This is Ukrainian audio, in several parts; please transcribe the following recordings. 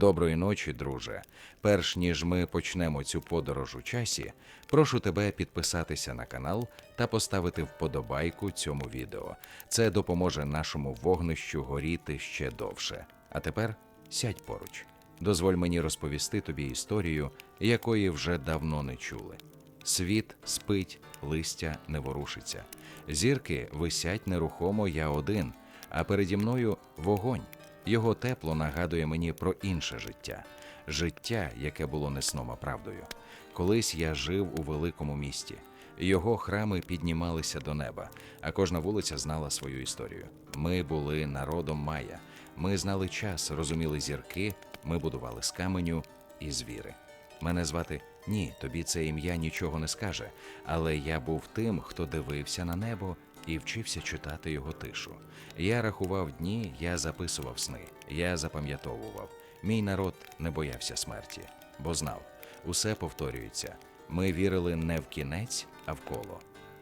Доброї ночі, друже. Перш ніж ми почнемо цю подорож у часі, прошу тебе підписатися на канал та поставити вподобайку цьому відео. Це допоможе нашому вогнищу горіти ще довше. А тепер сядь поруч. Дозволь мені розповісти тобі історію, якої вже давно не чули. Світ спить, листя не ворушиться. Зірки висять нерухомо я один, а переді мною вогонь. Його тепло нагадує мені про інше життя, життя, яке було не сном, а правдою. Колись я жив у великому місті. Його храми піднімалися до неба, а кожна вулиця знала свою історію. Ми були народом Майя. Ми знали час, розуміли зірки, ми будували з каменю і звіри. Мене звати ні, тобі це ім'я нічого не скаже, але я був тим, хто дивився на небо і вчився читати його тишу. Я рахував дні, я записував сни, я запам'ятовував. Мій народ не боявся смерті, бо знав, усе повторюється. Ми вірили не в кінець, а в коло.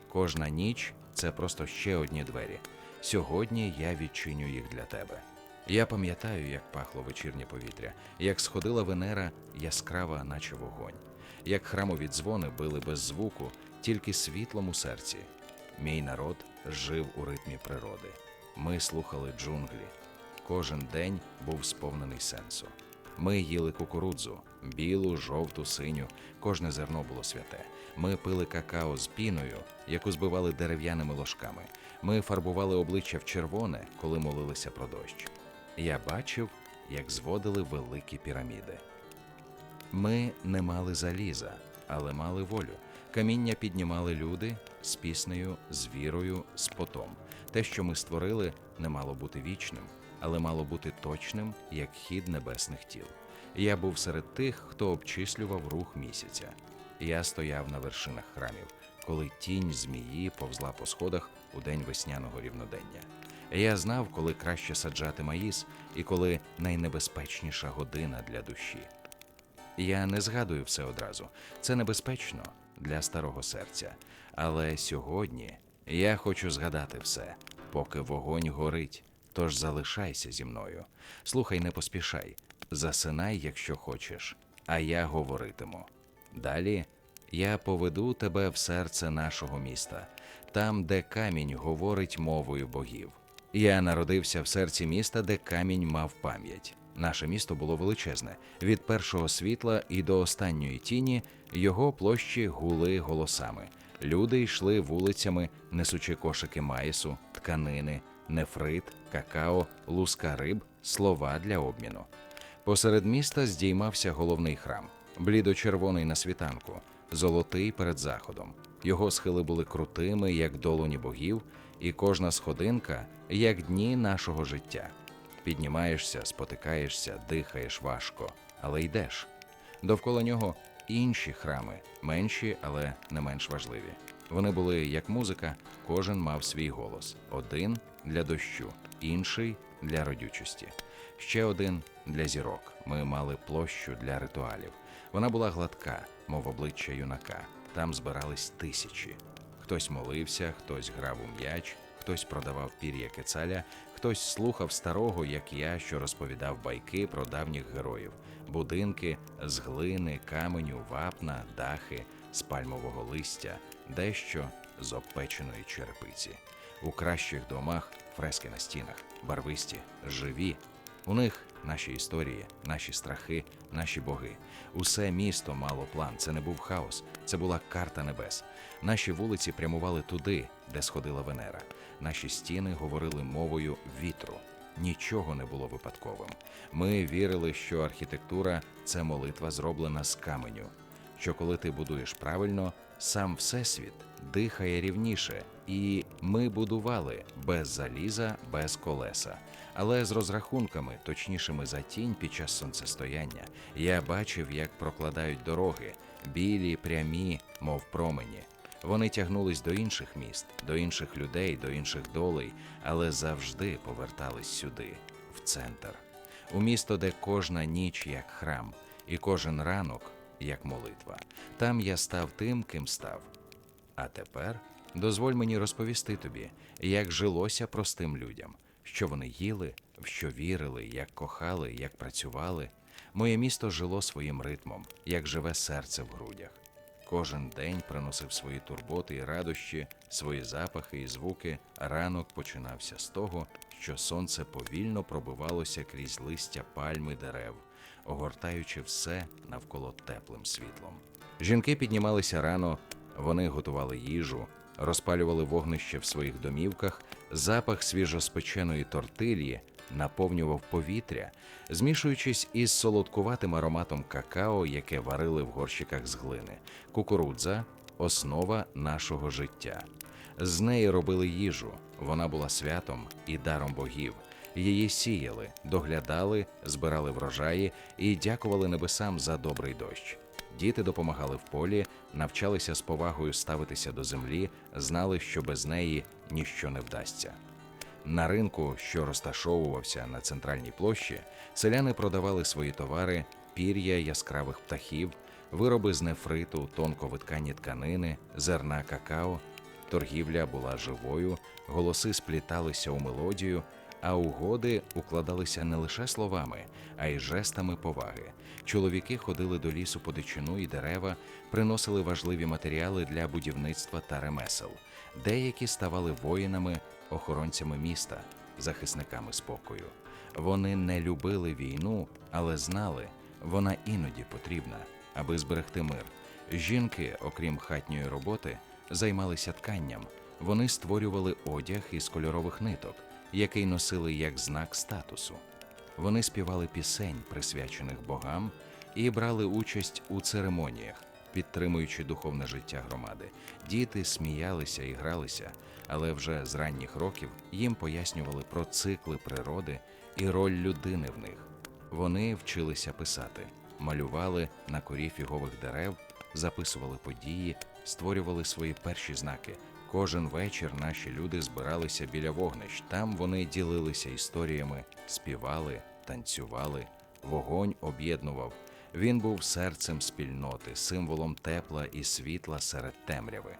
Кожна ніч це просто ще одні двері. Сьогодні я відчиню їх для тебе. Я пам'ятаю, як пахло вечірнє повітря, як сходила Венера яскрава, наче вогонь, як храмові дзвони били без звуку, тільки світлом у серці. Мій народ жив у ритмі природи. Ми слухали джунглі. Кожен день був сповнений сенсу. Ми їли кукурудзу, білу, жовту, синю, кожне зерно було святе. Ми пили какао з піною, яку збивали дерев'яними ложками. Ми фарбували обличчя в червоне, коли молилися про дощ. Я бачив, як зводили великі піраміди. Ми не мали заліза, але мали волю. Каміння піднімали люди з піснею, з вірою, з потом. Те, що ми створили, не мало бути вічним, але мало бути точним, як хід небесних тіл. Я був серед тих, хто обчислював рух місяця. Я стояв на вершинах храмів, коли тінь змії повзла по сходах у день весняного рівнодення. Я знав, коли краще саджати маїс і коли найнебезпечніша година для душі. Я не згадую все одразу. Це небезпечно для старого серця. Але сьогодні я хочу згадати все, поки вогонь горить. Тож залишайся зі мною. Слухай, не поспішай, засинай, якщо хочеш, а я говоритиму. Далі я поведу тебе в серце нашого міста, там, де камінь говорить мовою богів. Я народився в серці міста, де камінь мав пам'ять. Наше місто було величезне. Від першого світла і до останньої тіні його площі гули голосами. Люди йшли вулицями, несучи кошики маїсу, тканини, нефрит, какао, луска риб, слова для обміну. Посеред міста здіймався головний храм, блідо-червоний на світанку, золотий перед заходом. Його схили були крутими, як долоні богів, і кожна сходинка як дні нашого життя. Піднімаєшся, спотикаєшся, дихаєш важко, але йдеш. Довкола нього інші храми, менші, але не менш важливі. Вони були як музика, кожен мав свій голос: один для дощу, інший для родючості, ще один для зірок. Ми мали площу для ритуалів. Вона була гладка, мов обличчя юнака. Там збирались тисячі. Хтось молився, хтось грав у м'яч, хтось продавав пір'я кецаля, хтось слухав старого, як я, що розповідав байки про давніх героїв, будинки з глини, каменю, вапна, дахи, з пальмового листя, дещо з обпеченої черепиці. У кращих домах фрески на стінах, барвисті, живі. У них наші історії, наші страхи, наші боги. Усе місто мало план. Це не був хаос, це була карта небес. Наші вулиці прямували туди, де сходила Венера. Наші стіни говорили мовою вітру. Нічого не було випадковим. Ми вірили, що архітектура це молитва, зроблена з каменю. Що коли ти будуєш правильно, сам всесвіт дихає рівніше, і ми будували без заліза, без колеса, але з розрахунками, точнішими за тінь під час сонцестояння. Я бачив, як прокладають дороги, білі, прямі, мов промені. Вони тягнулись до інших міст, до інших людей, до інших долей, але завжди повертались сюди, в центр, у місто, де кожна ніч як храм, і кожен ранок як молитва. Там я став тим, ким став. А тепер дозволь мені розповісти тобі, як жилося простим людям, що вони їли, в що вірили, як кохали, як працювали. Моє місто жило своїм ритмом, як живе серце в грудях. Кожен день приносив свої турботи і радощі, свої запахи і звуки. Ранок починався з того, що сонце повільно пробивалося крізь листя пальми дерев, огортаючи все навколо теплим світлом. Жінки піднімалися рано, вони готували їжу, розпалювали вогнище в своїх домівках, запах свіжоспеченої тортилі наповнював повітря, змішуючись із солодкуватим ароматом какао, яке варили в горщиках з глини. Кукурудза основа нашого життя. З неї робили їжу, вона була святом і даром богів. Її сіяли, доглядали, збирали врожаї і дякували небесам за добрий дощ. Діти допомагали в полі, навчалися з повагою ставитися до землі, знали, що без неї ніщо не вдасться. На ринку, що розташовувався на центральній площі, селяни продавали свої товари, пір'я яскравих птахів, вироби з нефриту, тонко виткані тканини, зерна какао. Торгівля була живою, голоси спліталися у мелодію, а угоди укладалися не лише словами, а й жестами поваги. Чоловіки ходили до лісу по дичину і дерева, приносили важливі матеріали для будівництва та ремесел. Деякі ставали воїнами, охоронцями міста, захисниками спокою. Вони не любили війну, але знали, вона іноді потрібна, аби зберегти мир. Жінки, окрім хатньої роботи, займалися тканням. Вони створювали одяг із кольорових ниток, який носили як знак статусу. Вони співали пісень, присвячених богам, і брали участь у церемоніях, підтримуючи духовне життя громади. Діти сміялися і гралися, але вже з ранніх років їм пояснювали про цикли природи і роль людини в них. Вони вчилися писати, малювали на корі фігових дерев, записували події, створювали свої перші знаки. Кожен вечір наші люди збиралися біля вогнищ. Там вони ділилися історіями, співали, танцювали. Вогонь об'єднував. Він був серцем спільноти, символом тепла і світла серед темряви.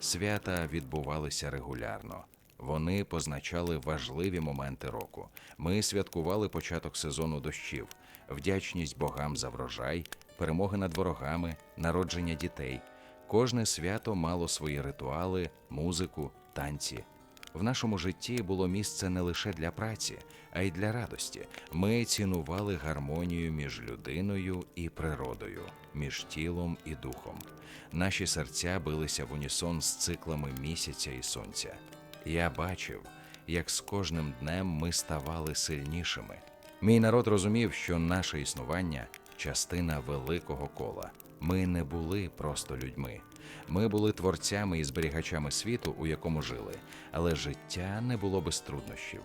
Свята відбувалися регулярно. Вони позначали важливі моменти року. Ми святкували початок сезону дощів, вдячність богам за врожай, перемоги над ворогами, народження дітей. Кожне свято мало свої ритуали, музику, танці. В нашому житті було місце не лише для праці, а й для радості. Ми цінували гармонію між людиною і природою, між тілом і духом. Наші серця билися в унісон з циклами місяця і сонця. Я бачив, як з кожним днем ми ставали сильнішими. Мій народ розумів, що наше існування частина великого кола. Ми не були просто людьми. Ми були творцями і зберігачами світу, у якому жили, але життя не було без труднощів.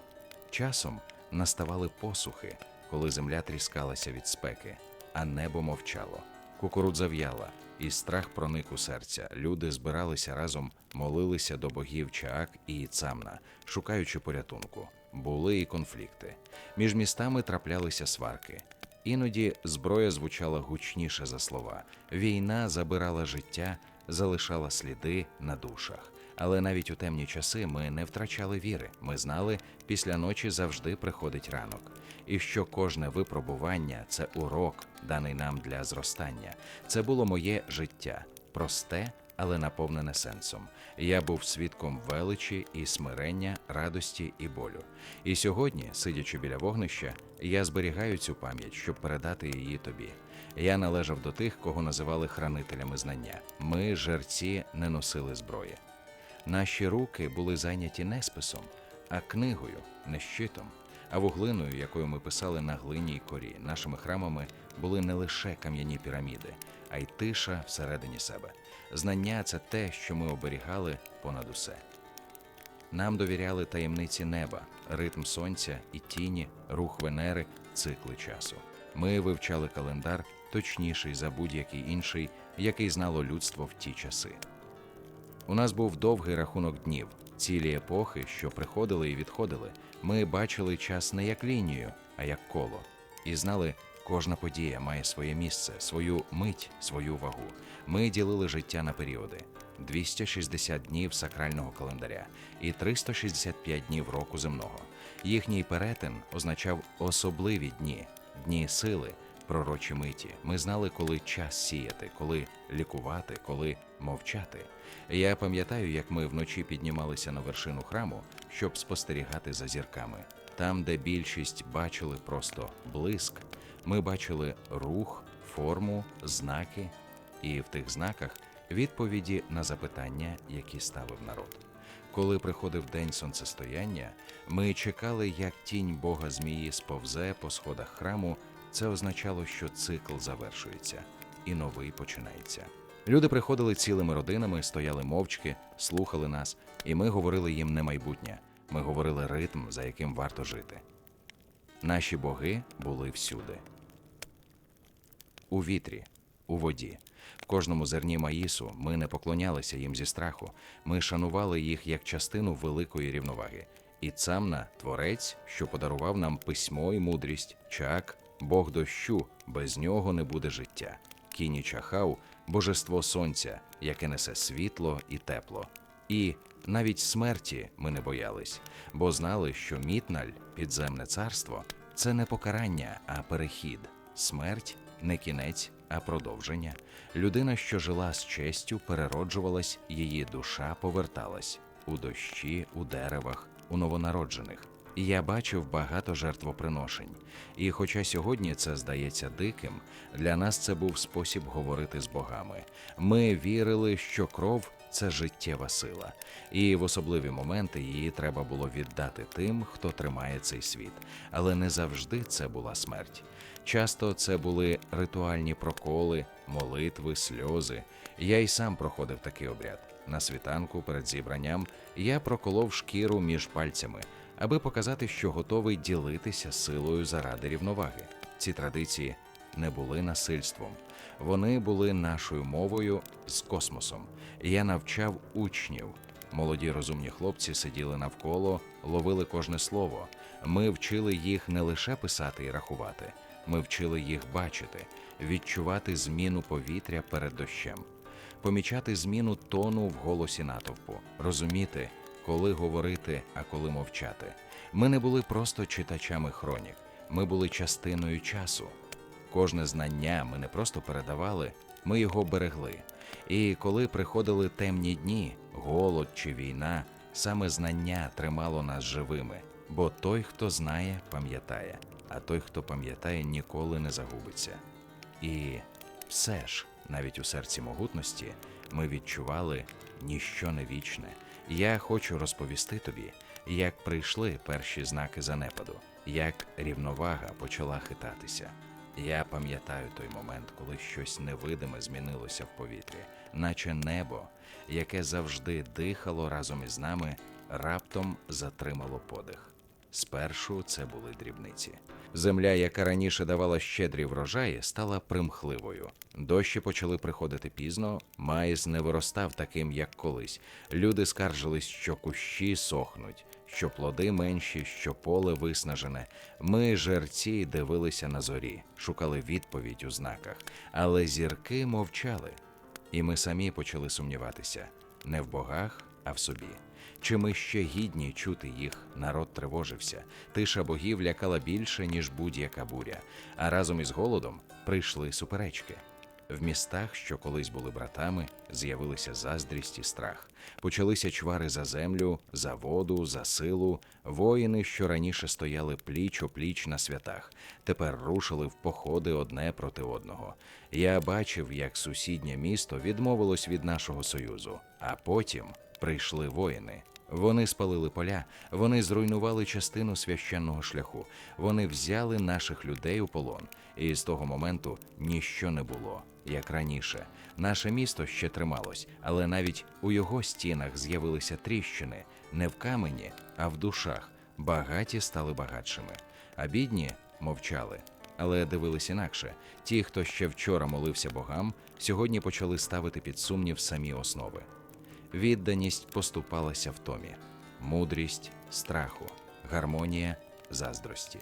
Часом наставали посухи, коли земля тріскалася від спеки, а небо мовчало. Кукурудза в'яла, і страх проник у серця. Люди збиралися разом, молилися до богів Чаак і Цамна, шукаючи порятунку. Були і конфлікти. Між містами траплялися сварки. Іноді зброя звучала гучніше за слова. Війна забирала життя, залишала сліди на душах. Але навіть у темні часи ми не втрачали віри. Ми знали, після ночі завжди приходить ранок, і що кожне випробування це урок, даний нам для зростання. Це було моє життя, просте, але наповнене сенсом. Я був свідком величі і смирення, радості і болю. І сьогодні, сидячи біля вогнища, я зберігаю цю пам'ять, щоб передати її тобі. Я належав до тих, кого називали хранителями знання. Ми, жерці, не носили зброї. Наші руки були зайняті не списом, а книгою, не щитом, а вуглиною, якою ми писали на глині й корі. Нашими храмами були не лише кам'яні піраміди, а й тиша всередині себе. Знання це те, що ми оберігали понад усе. Нам довіряли таємниці неба, ритм сонця і тіні, рух Венери, цикли часу. Ми вивчали календар, точніший за будь-який інший, який знало людство в ті часи. У нас був довгий рахунок днів, цілі епохи, що приходили і відходили. Ми бачили час не як лінію, а як коло, і знали, кожна подія має своє місце, свою мить, свою вагу. Ми ділили життя на періоди: 260 днів сакрального календаря і 365 днів року земного. Їхній перетин означав особливі дні, дні сили, пророчі миті. Ми знали, коли час сіяти, коли лікувати, коли мовчати. Я пам'ятаю, як ми вночі піднімалися на вершину храму, щоб спостерігати за зірками. Там, де більшість бачили просто блиск, ми бачили рух, форму, знаки, і в тих знаках відповіді на запитання, які ставив народ. Коли приходив день сонцестояння, ми чекали, як тінь Бога Змії сповзе по сходах храму. Це означало, що цикл завершується і новий починається. Люди приходили цілими родинами, стояли мовчки, слухали нас, і ми говорили їм не майбутнє. Ми говорили ритм, за яким варто жити. Наші боги були всюди у вітрі, у воді. В кожному зерні маїсу ми не поклонялися їм зі страху, ми шанували їх як частину великої рівноваги. І Цамна – творець, що подарував нам письмо і мудрість, чак, Бог дощу, без нього не буде життя. Кіні Чахау – божество сонця, яке несе світло і тепло. І навіть смерті ми не боялись, бо знали, що Мітналь, підземне царство, це не покарання, а перехід. Смерть не кінець, а продовження. Людина, що жила з честю, перероджувалась, її душа поверталась у дощі, у деревах, у новонароджених. Я бачив багато жертвоприношень. І хоча сьогодні це здається диким, для нас це був спосіб говорити з богами. Ми вірили, що кров це життєва сила, і в особливі моменти її треба було віддати тим, хто тримає цей світ. Але не завжди це була смерть. Часто це були ритуальні проколи, молитви, сльози. Я й сам проходив такий обряд. На світанку перед зібранням я проколов шкіру між пальцями, аби показати, що готовий ділитися силою заради рівноваги. Ці традиції не були насильством, вони були нашою мовою з космосом. Я навчав учнів. Молоді розумні хлопці сиділи навколо, ловили кожне слово. Ми вчили їх не лише писати і рахувати, ми вчили їх бачити, відчувати зміну повітря перед дощем, помічати зміну тону в голосі натовпу, розуміти, коли говорити, а коли мовчати. Ми не були просто читачами хронік, ми були частиною часу. Кожне знання ми не просто передавали, ми його берегли. І коли приходили темні дні, голод чи війна, саме знання тримало нас живими, бо той, хто знає, пам'ятає, а той, хто пам'ятає, ніколи не загубиться. І все ж, навіть у серці могутності, ми відчували ніщо не вічне. Я хочу розповісти тобі, як прийшли перші знаки занепаду, як рівновага почала хитатися. Я пам'ятаю той момент, коли щось невидиме змінилося в повітрі, наче небо, яке завжди дихало разом із нами, раптом затримало подих. Спершу це були дрібниці. Земля, яка раніше давала щедрі врожаї, стала примхливою. Дощі почали приходити пізно, майз не виростав таким, як колись. Люди скаржились, що кущі сохнуть, що плоди менші, що поле виснажене. Ми, жерці, дивилися на зорі, шукали відповідь у знаках, але зірки мовчали. І ми самі почали сумніватися не в богах, а в собі. Чи ми ще гідні чути їх? Народ тривожився. Тиша богів лякала більше, ніж будь-яка буря. А разом із голодом прийшли суперечки. В містах, що колись були братами, з'явилися заздрість і страх. Почалися чвари за землю, за воду, за силу. Воїни, що раніше стояли пліч о пліч на святах, тепер рушили в походи одне проти одного. Я бачив, як сусіднє місто відмовилось від нашого союзу, а потім прийшли воїни. Вони спалили поля, вони зруйнували частину священного шляху. Вони взяли наших людей у полон, і з того моменту ніщо не було, як раніше. Наше місто ще трималось, але навіть у його стінах з'явилися тріщини не в камені, а в душах. Багаті стали багатшими, а бідні мовчали. Але дивились інакше. Ті, хто ще вчора молився богам, сьогодні почали ставити під сумнів самі основи. Відданість поступалася в томі, мудрість страху, гармонія заздрості.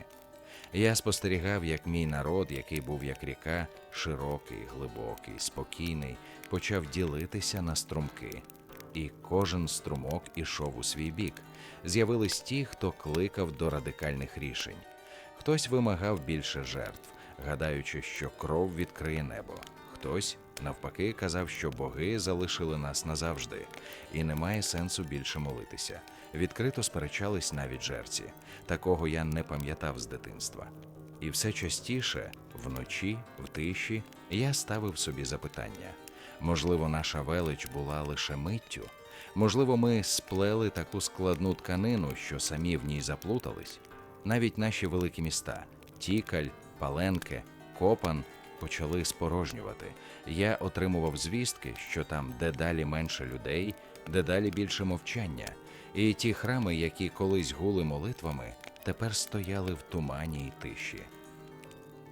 Я спостерігав, як мій народ, який був як ріка, широкий, глибокий, спокійний, почав ділитися на струмки, і кожен струмок ішов у свій бік. З'явились ті, хто кликав до радикальних рішень. Хтось вимагав більше жертв, гадаючи, що кров відкриє небо. Хтось, навпаки, казав, що боги залишили нас назавжди, і немає сенсу більше молитися. Відкрито сперечались навіть жерці. Такого я не пам'ятав з дитинства. І все частіше, вночі, в тиші, я ставив собі запитання. Можливо, наша велич була лише миттю. Можливо, ми сплели таку складну тканину, що самі в ній заплутались. Навіть наші великі міста Тікаль, Паленке, Копан почали спорожнювати. Я отримував звістки, що там дедалі менше людей, дедалі більше мовчання, і ті храми, які колись гули молитвами, тепер стояли в тумані й тиші.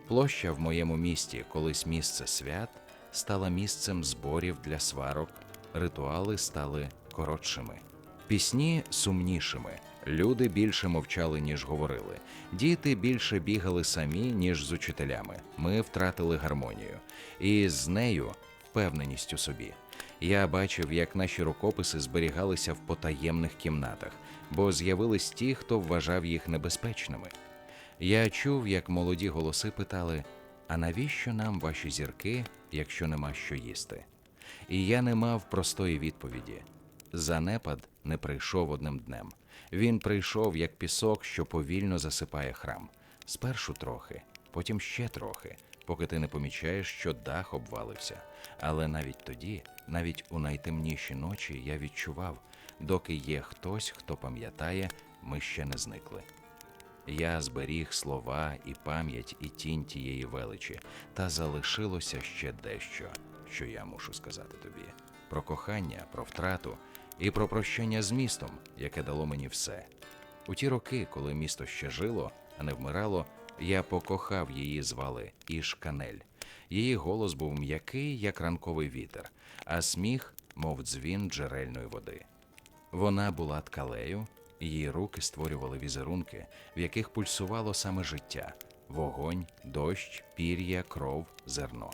Площа в моєму місті, колись місце свят, стала місцем зборів для сварок, ритуали стали коротшими, пісні сумнішими. Люди більше мовчали, ніж говорили. Діти більше бігали самі, ніж з учителями. Ми втратили гармонію, і з нею впевненість у собі. Я бачив, як наші рукописи зберігалися в потаємних кімнатах, бо з'явились ті, хто вважав їх небезпечними. Я чув, як молоді голоси питали: а навіщо нам ваші зірки, якщо нема що їсти? І я не мав простої відповіді. Занепад не прийшов одним днем. Він прийшов як пісок, що повільно засипає храм. Спершу трохи, потім ще трохи, поки ти не помічаєш, що дах обвалився. Але навіть тоді, навіть у найтемніші ночі, я відчував, доки є хтось, хто пам'ятає, ми ще не зникли. Я зберіг слова і пам'ять і тінь тієї величі, та залишилося ще дещо, що я мушу сказати тобі: про кохання, про втрату і про прощення з містом, яке дало мені все. У ті роки, коли місто ще жило, а не вмирало, я покохав її звали Ішканель. Її голос був м'який, як ранковий вітер, а сміх, мов дзвін джерельної води. Вона була ткалею, її руки створювали візерунки, в яких пульсувало саме життя: вогонь, дощ, пір'я, кров, зерно.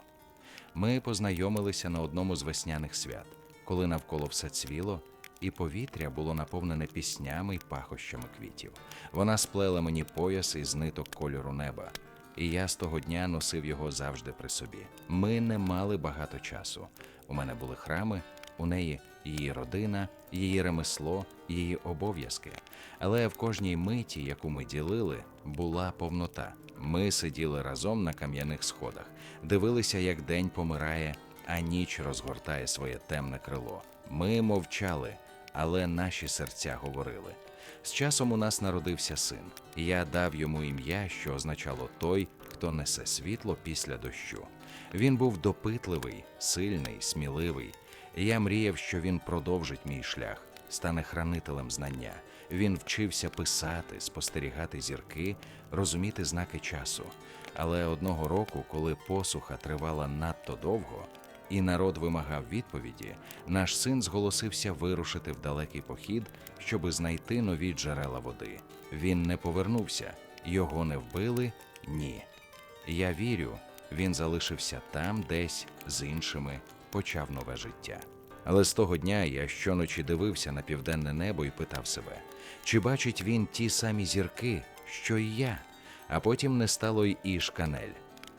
Ми познайомилися на одному з весняних свят, коли навколо все цвіло, і повітря було наповнене піснями й пахощами квітів. Вона сплела мені пояс із ниток кольору неба, і я з того дня носив його завжди при собі. Ми не мали багато часу. У мене були храми, у неї її родина, її ремесло, її обов'язки. Але в кожній миті, яку ми ділили, була повнота. Ми сиділи разом на кам'яних сходах, дивилися, як день помирає, а ніч розгортає своє темне крило. Ми мовчали, але наші серця говорили. З часом у нас народився син, і я дав йому ім'я, що означало той, хто несе світло після дощу. Він був допитливий, сильний, сміливий. І я мріяв, що він продовжить мій шлях, стане хранителем знання. Він вчився писати, спостерігати зірки, розуміти знаки часу. Але одного року, коли посуха тривала надто довго, і народ вимагав відповіді, наш син зголосився вирушити в далекий похід, щоби знайти нові джерела води. Він не повернувся, його не вбили, ні. Я вірю, він залишився там, десь з іншими, почав нове життя. Але з того дня я щоночі дивився на південне небо і питав себе, чи бачить він ті самі зірки, що й я, а потім не стало й Ішканель.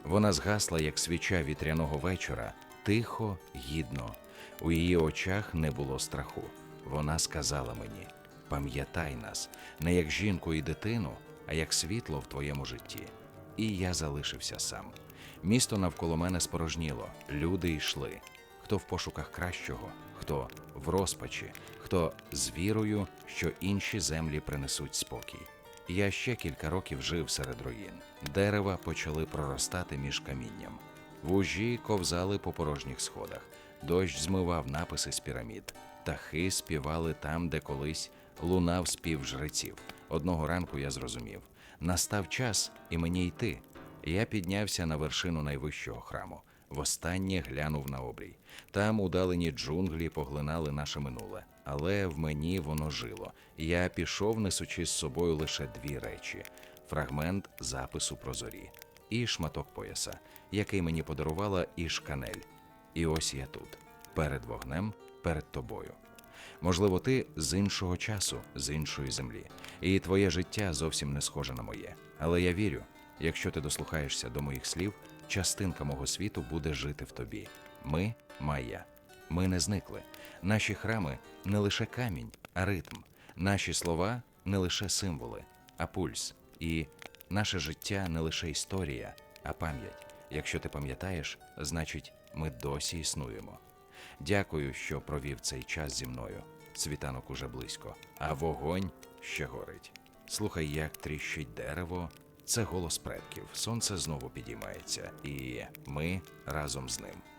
Вона згасла, як свіча вітряного вечора, тихо, гідно. У її очах не було страху. Вона сказала мені: пам'ятай нас, не як жінку і дитину, а як світло в твоєму житті. І я залишився сам. Місто навколо мене спорожніло, люди йшли. Хто в пошуках кращого, хто в розпачі, хто з вірою, що інші землі принесуть спокій. Я ще кілька років жив серед руїн. Дерева почали проростати між камінням. Вужі ковзали по порожніх сходах, дощ змивав написи з пірамід, птахи співали там, де колись лунав спів жреців. Одного ранку я зрозумів: настав час і мені йти. Я піднявся на вершину найвищого храму. Востаннє глянув на обрій. Там удалені джунглі поглинали наше минуле, але в мені воно жило. Я пішов, несучи з собою лише дві речі: фрагмент запису про зорі і шматок пояса, який мені подарувала Ішканель. І ось я тут, перед вогнем, перед тобою. Можливо, ти з іншого часу, з іншої землі, і твоє життя зовсім не схоже на моє. Але я вірю, Якщо ти дослухаєшся до моїх слів, частинка мого світу буде жити в тобі. Ми Майя. Ми не зникли. Наші храми не лише камінь, а ритм. Наші слова не лише символи, а пульс. І наше життя не лише історія, а пам'ять. Якщо ти пам'ятаєш, значить, ми досі існуємо. Дякую, що провів цей час зі мною. Світанок уже близько, а вогонь ще горить. Слухай, як тріщить дерево. Це голос предків. Сонце знову підіймається, і ми разом з ним.